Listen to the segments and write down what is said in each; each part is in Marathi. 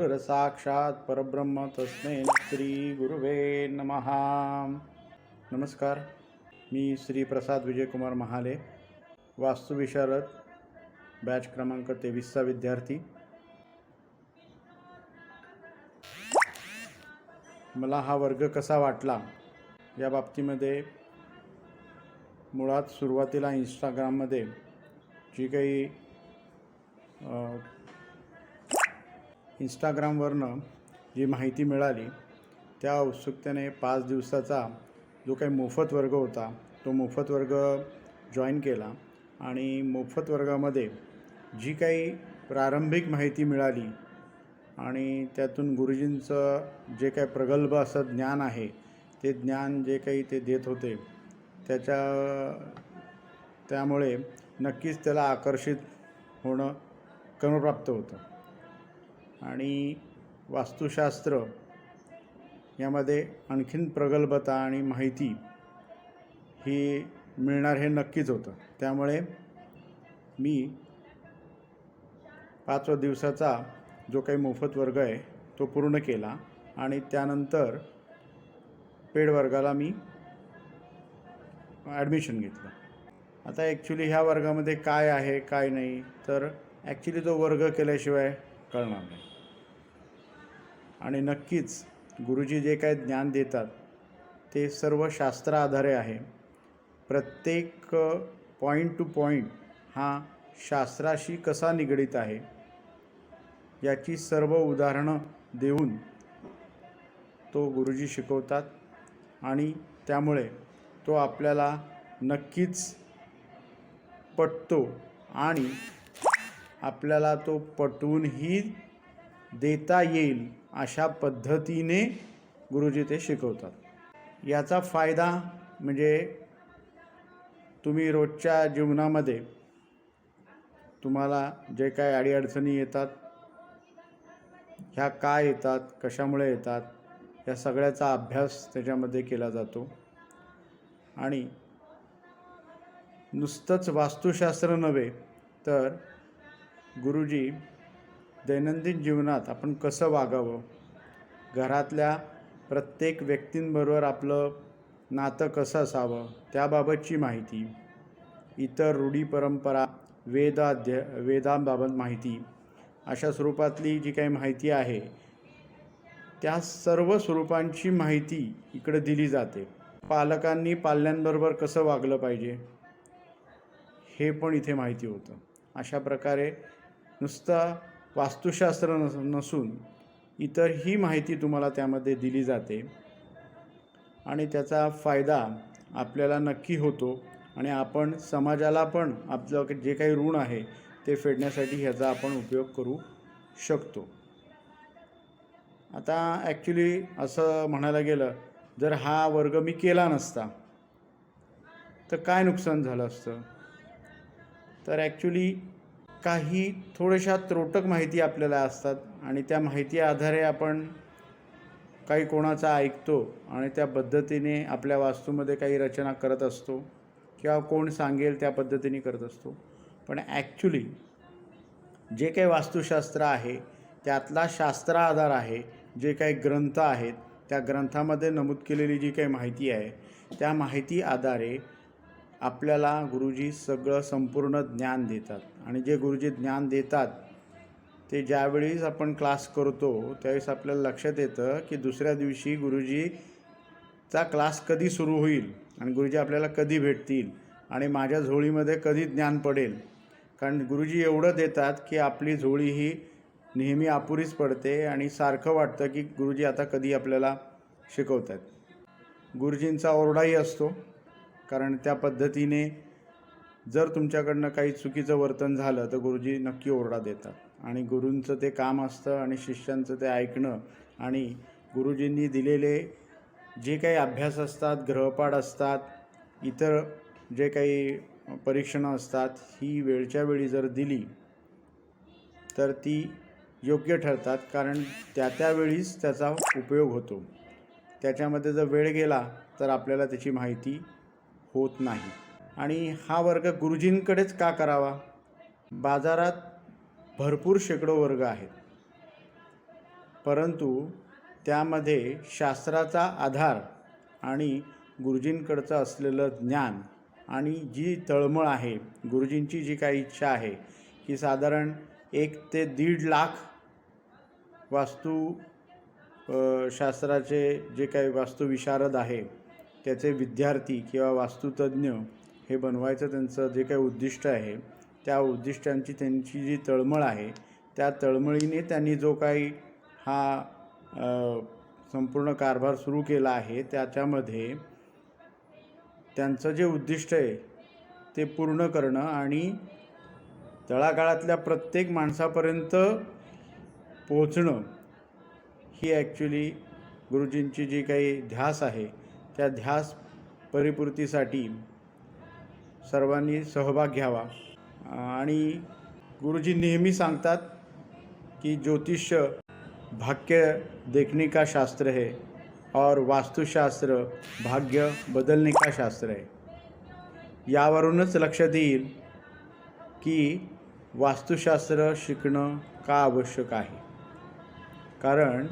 गुरुरसाक्षात परब्रह्म तस्मै श्री गुरुवे नमहा नमस्कार मी श्री प्रसाद विजयकुमार महाले वास्तुविशारद बॅच क्रमांक तेवीसचा विद्यार्थी. मला हा वर्ग कसा वाटला या बाबतीमध्ये मुळात सुरुवातीला इंस्टाग्राममध्ये जी काही इंस्टाग्रामवरनं जी माहिती मिळाली त्या उत्सुकतेने पाच दिवसाचा जो काही मोफत वर्ग होता तो मोफत वर्ग जॉईन केला आणि मोफत वर्गामध्ये जी काही प्रारंभिक माहिती मिळाली आणि त्यातून गुरुजींचं जे काही प्रगल्भ असं ज्ञान आहे ते ज्ञान जे काही ते देत होते त्याच्या त्यामुळे नक्कीच त्याला आकर्षित होणं क्रमप्राप्त होतं. आणि वास्तुशास्त्र यामध्ये आणखीन प्रगल्भता आणि माहिती ही मिळणार हे नक्कीच होतं. त्यामुळे मी पाचवा दिवसाचा जो काही मोफत वर्ग आहे तो पूर्ण केला आणि त्यानंतर पेड वर्गाला मी ॲडमिशन घेतलं. आता ॲक्च्युली ह्या वर्गामध्ये काय आहे काय नाही तर ॲक्च्युली तो वर्ग केल्याशिवाय कळणार नाही. आणि नक्कीच गुरुजी जे काय ज्ञान देतात ते सर्व शास्त्राआधारे आहे. प्रत्येक पॉईंट टू पॉईंट हा शास्त्राशी कसा निगडीत आहे याची सर्व उदाहरणं देऊन तो गुरुजी शिकवतात आणि त्यामुळे तो आपल्याला नक्कीच पटतो आणि आपल्याला तो पटवूनही देता येईल. अशा पद्धतीने गुरुजी ते शिकवतात. याचा फायदा म्हणजे तुम्ही रोजच्या जीवनामध्ये तुम्हाला जे काय अडीअडचणी येतात ह्या काय येतात कशामुळे येतात या सगळ्याचा अभ्यास त्याच्यामध्ये केला जातो. आणि नुसतंच वास्तुशास्त्र नव्हे तर गुरुजी दैनंदिन जीवनात आपण कसं वागावं? घरातल्या प्रत्येक व्यक्तींबरोबर आपलं नातं कसं असावं? त्याबाबतची माहिती. इतर रूढी परंपरा वेदाध्य वेदांबाबत माहिती. अशा स्वरूपातली जी काही माहिती आहे त्या सर्व स्वरूपांची माहिती इकडे दिली जाते. पालकांनी पाल्यांबरोबर कसं वागलं पाहिजे? हे पण इथे माहिती होतं. अशा प्रकारे नुसतं वास्तुशास्त्र नस नसून इतर ही माहिती तुम्हाला त्यामध्ये दिली जाते. आणि त्याचा फायदा आपल्याला नक्की होतो आणि आपण समाजाला पण आपलं जे काही ऋण आहे ते फेडण्यासाठी ह्याचा आपण उपयोग करू शकतो. आता ॲक्च्युली असं म्हणायला गेलं जर हा वर्ग मी केला नसता तर काय नुकसान झालं असतं? तर ॲक्च्युली काही थोड्याशा त्रोटक माहिती आपल्याला असतात आणि त्या माहिती आधारे आपण काही कोणाचा ऐकतो आणि त्या पद्धतीने आपल्या वास्तूमध्ये काही रचना करत असतो किंवा कोण सांगेल त्या पद्धतीने करत असतो. पण ॲक्च्युली जे काही वास्तुशास्त्र आहे त्यातला शास्त्र आधार आहे जे काही ग्रंथ आहेत त्या ग्रंथामध्ये नमूद केलेली जी काही माहिती आहे त्या माहिती आधारे आपल्याला गुरुजी सगळं संपूर्ण ज्ञान देतात. आणि जे गुरुजी ज्ञान देतात ते ज्यावेळीस आपण क्लास करतो त्यावेळेस आपल्याला लक्षात येतं की दुसऱ्या दिवशी गुरुजीचा क्लास कधी सुरू होईल आणि गुरुजी आपल्याला कधी भेटतील आणि माझ्या झोळीमध्ये कधी ज्ञान पडेल. कारण गुरुजी एवढं देतात की आपली झोळी ही नेहमी अपुरीच पडते आणि सारखं वाटतं की गुरुजी आता कधी आपल्याला शिकवत आहेत गुरुजींचा ओरडाही असतो. कारण त्या पद्धतीने जर तुमच्याकडनं काही चुकीचं वर्तन झालं तर गुरुजी नक्की ओरडा देतात. आणि गुरूंचं ते काम असतं आणि शिष्यांचं ते ऐकणं आणि गुरुजींनी दिलेले जे काही अभ्यास असतात ग्रहपाठ असतात इतर जे काही परीक्षणं असतात ही वेळच्या वेळी जर दिली तर ती योग्य ठरतात कारण त्या त्यावेळीच त्याचा उपयोग होतो. त्याच्यामध्ये जर वेळ गेला तर आपल्याला त्याची माहिती होत नाही. आणि हा वर्ग गुरुजींकडेच का करावा? बाजारात भरपूर शेकडो वर्ग आहेत. परंतु त्यामध्ये शास्त्राचा आधार आणि गुरुजींकडचं असलेलं ज्ञान आणि जी तळमळ आहे गुरुजींची जी काही इच्छा आहे की साधारण एक ते दीड लाख वास्तू शास्त्राचे जे काही वास्तुविशारद आहे त्याचे विद्यार्थी किंवा वास्तुतज्ञ हे बनवायचं त्यांचं जे काही उद्दिष्ट आहे त्या उद्दिष्टांची त्यांची जी तळमळ आहे त्या तळमळीने त्यांनी जो काही हा संपूर्ण कारभार सुरू केला आहे त्याच्यामध्ये त्यांचं जे उद्दिष्ट आहे ते पूर्ण करणं आणि तळागाळातल्या प्रत्येक माणसापर्यंत पोहोचणं ही ॲक्च्युली गुरुजींची जी काही ध्यास आहे त्या ध्यास परिपूर्तीसाठी सर्वांनी सहभाग घ्यावा. आणि गुरुजी नेहमी सांगतात की ज्योतिष्य भाग्य देखने का शास्त्र है और वास्तुशास्त्र भाग्य बदलने का शास्त्र आहे यावरूनच लक्षात येईल की वास्तुशास्त्र शिकणं का आवश्यक आहे. कारण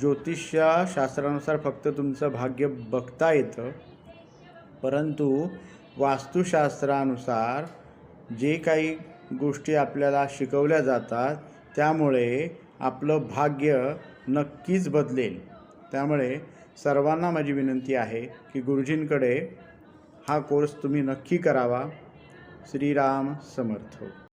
ज्योतिषशास्त्रानुसार फक्त तुमचं भाग्य बघता येतं. परंतु वास्तुशास्त्रानुसार जे काही गोष्टी आपल्याला शिकवल्या जातात त्यामुळे आपलं भाग्य नक्कीच बदलेल. त्यामुळे सर्वांना माझी विनंती आहे की गुरुजींकडे हा कोर्स तुम्ही नक्की करावा. श्रीराम समर्थ.